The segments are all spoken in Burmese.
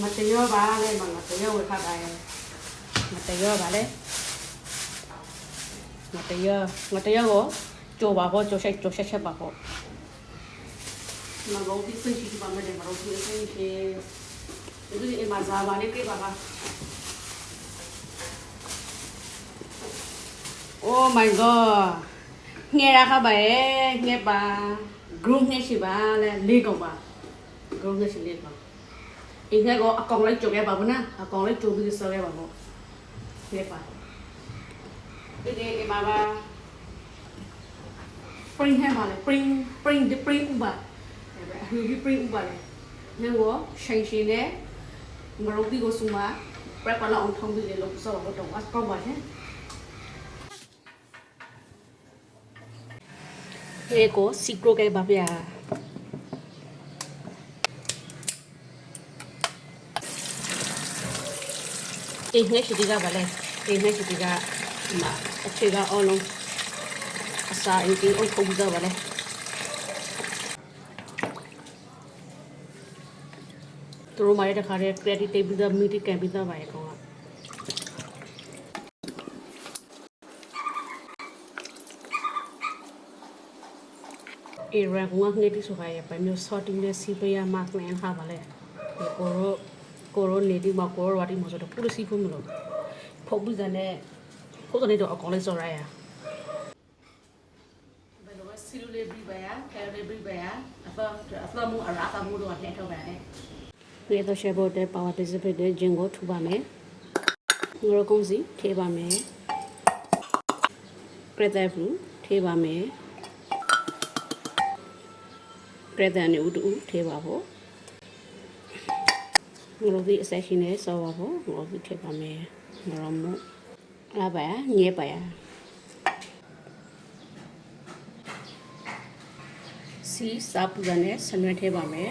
မာခေါ်ပြီးတော့ဝါဆိုင်မှာတော့ခေါ်ပြီးလေတော့ဆော့ခဲ့ပါဘူးခေါ်ပြီးလေတော့ခေါ်ပြီးလေတော့ပါဒီကေအမမတရောပါလေမမတရောဝခတာရမတရောပါလေမတရောမတရောကိုကြောပါဖို့ကြောချက်ကြောချက်ချက်ပါဖို့မကောဒီစိတ်ရှိပါမယ်မရောဒီစိတ်ရှိဒီအမဇာပါလေကေပါပါ Oh my god ငယ်ရခပါရဲ့ငယ်ပါ group နဲ့ရှိပါလေလေးကောင်ပါ group နဲ့ရှိလေးကောင် အင်းကအကောင်လိုက်ကြုံရပါဘူးနော်အကောင်လိုက်ကြုံပြီးဆော်ရပါမို့ငယ်ပါဒီဒီအမပါ spring ဟဲ့ပါလေ spring spring ဒီ spring ဥပါဟိုဒီ spring ဥပါလေငါကရှိန်ရှိနဲ့မရုပ်ဒီကိုစုမ prep လာအောင်ထုံးပြီးလေလို့ဆော်တော့တော့အကောက်ပါ နဲ့ရှိသေးကပါလေအိမ်နဲ့ရှိသေးကဒီမှာအခြေကအလုံးအစာအိမ်ကြီးအုပ်ခုံးကြပါလေသူတို့မရတဲ့ခါတဲ့ credit table မီတီကံပြီးသားပါရဲ့ကောင်ကအေရန်ကငါငယ်တိဆိုခါရပါမျိုး sorting နဲ့စီပေးရမှာမှန်ဟာပါလေဒီကိုရော ကိုရိုနေဒီမှာကိုရိုဝတီမှာဆိုတော့ပူလစီဖုမလို့ဖုတ်ပြီးတဲ့ဖုတ်တဲ့တော့အကောင်လေးစော်ရရဘယ်လိုစီလူလေးပြီးပါရကဲလေးပြီးပါရအဖအဖမူအရာကမူတော့လက်ထောက်ပါလေဒီတော့ရှယ်ဘောတဲ့ power participate တဲ့ဂျင်ကိုထူပါမယ်ငရောကုန်းစီထေးပါမယ်ပရက်တဲ့ဘူးထေးပါမယ်ပြည့်တဲ့နေဦးတူထေးပါဖို့ ငါတို့ဒီအဆက်ရှင်နဲ့စောပါဖို့ငါတို့ထည့်ပါမယ်ငါတို့မလာပါညဲပါရစီစာပူရနဲ့ဆနွှဲထည့်ပါမယ်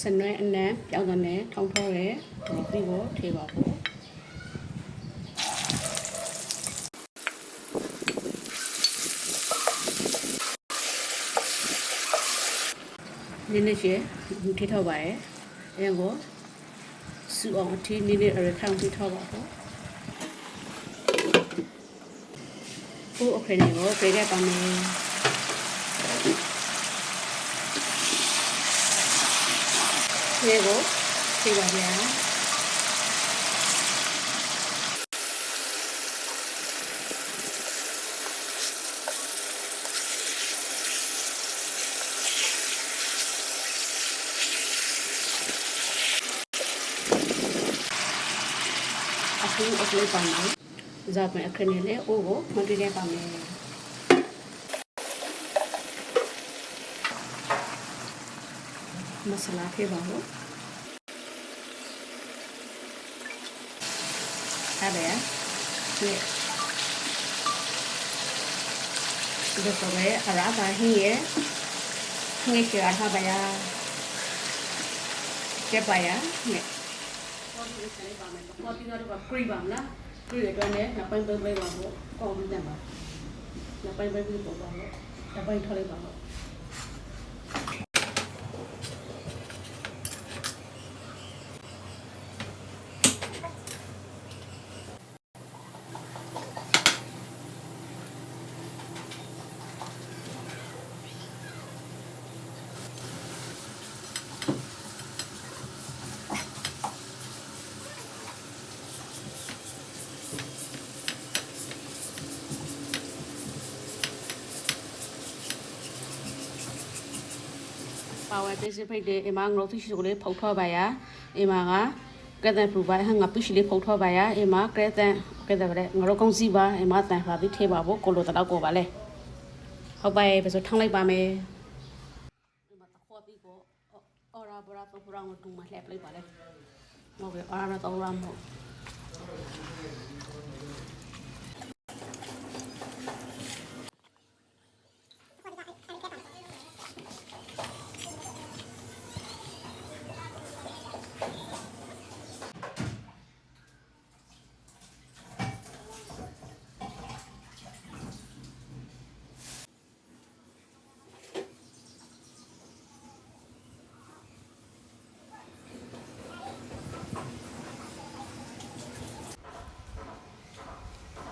ဆနွှဲအနံပြောင်းတဲ့ထောင်းထောရဲဒီပြီးကိုထည့်ပါဖို့ နည်းနည်းရှယ်ထိထောက်ပါရဲ့အဲကိုစူအောင်အထီးနည်းနည်းအရခံထိထောက်ပါတော့ဟိုအခရနေကိုပြေခဲ့ပါမယ်ဒီကိုပြေပါဗျာ အခုအခုပါမယ်ဇာပန်အခရနေလေအိုးကိုမပြေခဲ့ပါမယ်မဆလာထည့်ပါဦးဟာလေဒီဒီဆိုရဲအရာပါဟင်းရဲ့ငှက်ချာထားပါရကျက်ပါရနဲ့ ပေါ်ဒီစနေပါမယ်ပေါ်ဒီတော့ကခရီးပါမလားခရီးတွေနဲ့နပိုင်ပိုင်ပိုင်ပါဖို့အော်ပြီးတယ်ပါနပိုင်ပိုင်ပြီးပေါ်ပါလို့နပိုင်ထော်လိုက်ပါလို့ပါဝဲပေးစဖိတ် တဲ့အမငရောတိရှိကိုလေးဖုတ်ထောပါရအမကကတဲ့ပူပါဟငါပိရှိလေးဖုတ်ထောပါရအမကတဲ့ကတဲ့ဗလဲငရောကောင်းစီပါအမတန်ပါပြီးထေပါဖို့ကိုလိုတော့ကိုပါလဲဟုတ်ပါရဲ့ဘယ်ဆိုထောင်းလိုက်ပါမယ်ဒီမှာတခေါ်ပြီးကိုအော်ရာဘရာတော့ဘရာငတူမလှက်လိုက်ပါလေဟုတ်ကဲ့အော်ရာတော့ရမ်းဟုတ်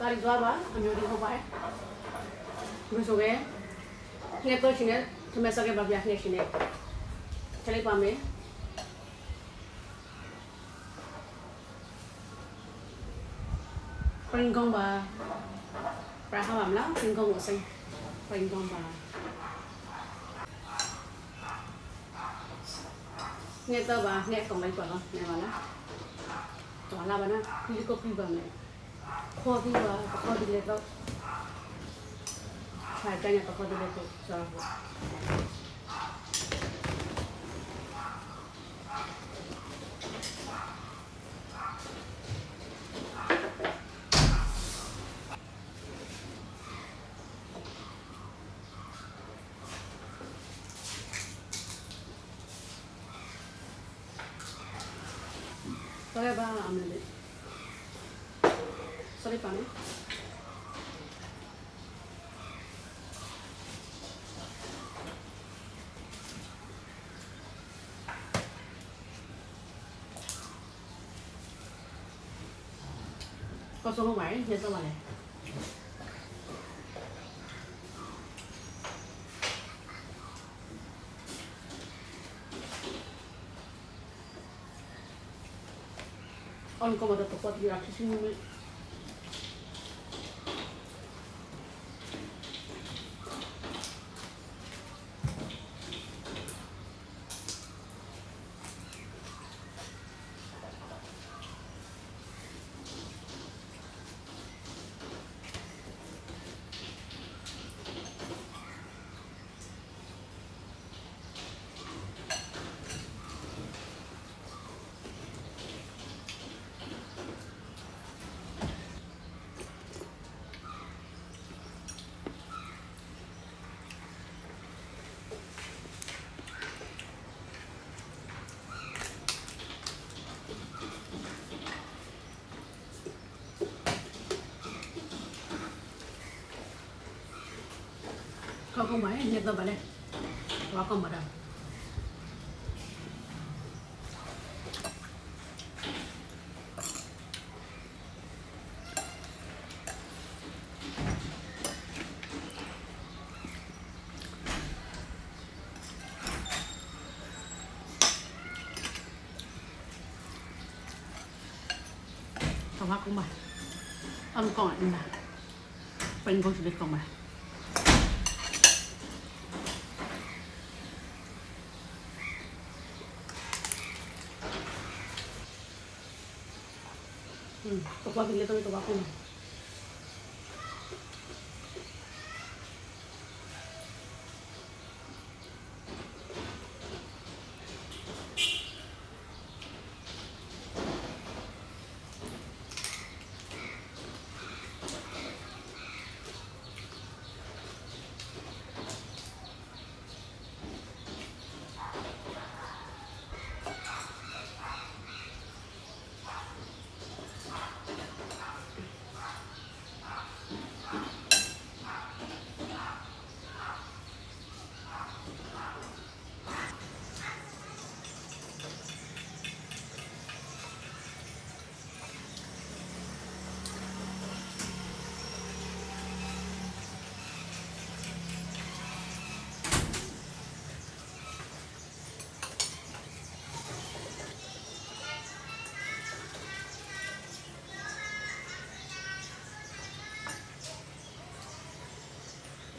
ဒါရီသွားပါအမျိုးဒီဟုတ်ပါတယ်ဘယ်ဆိုပဲငှက်တော့ရှင်နဲ့သမက်စကေပါပြငှက်ရှင်နဲ့ချက်လိုက်ပါမယ်ပရင်ကောင်းပါပရာဟာမလားပရင်ကောင်းကိုစိပရင်ကောင်းပါငှက်တော့ပါငှက်ကုန်လိုက်ပါနော်နေပါလားတော်လာပါနော်ဒီကိုပြပါမယ် ခေါ်ပြီးပါခေါ်ပြီးလေတော့ခြာကန်ရခေါ်ပြီးလေတော့ဆောဖို့တော့ရပါအမလေး Sorry, pane. Có số không phải, nhớ số mà này. Ông có một tập quạt gì là cái xin thôi, không phải nhìn tôi vào đây bỏ con vào đầu không hát cũng bài ăn còn lại đi mà bên con sẽ biết còn bài पप्पा पिल्ले तो मैं कबाब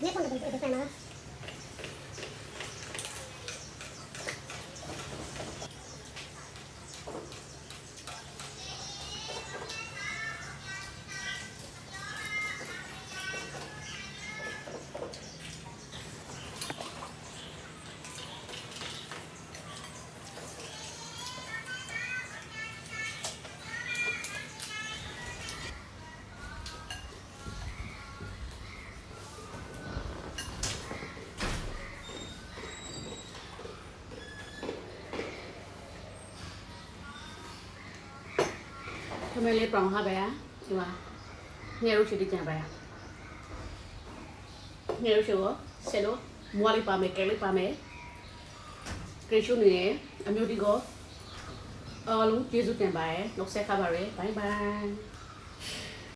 猫の分析います。 ပ်ရှိတဲ့ကြံပါငယ်ရုပ်ရှိကိုဆယ်လို့မွားလေးပါမယ်ကဲလေးပါမယ်ကရရှုနေအမျိုးဒီကိုအားလုံးကျေးဇူးတင်ပါတယ်နှုတ်ဆက်ခါပါရယ်ဘိုင်ဘိုင်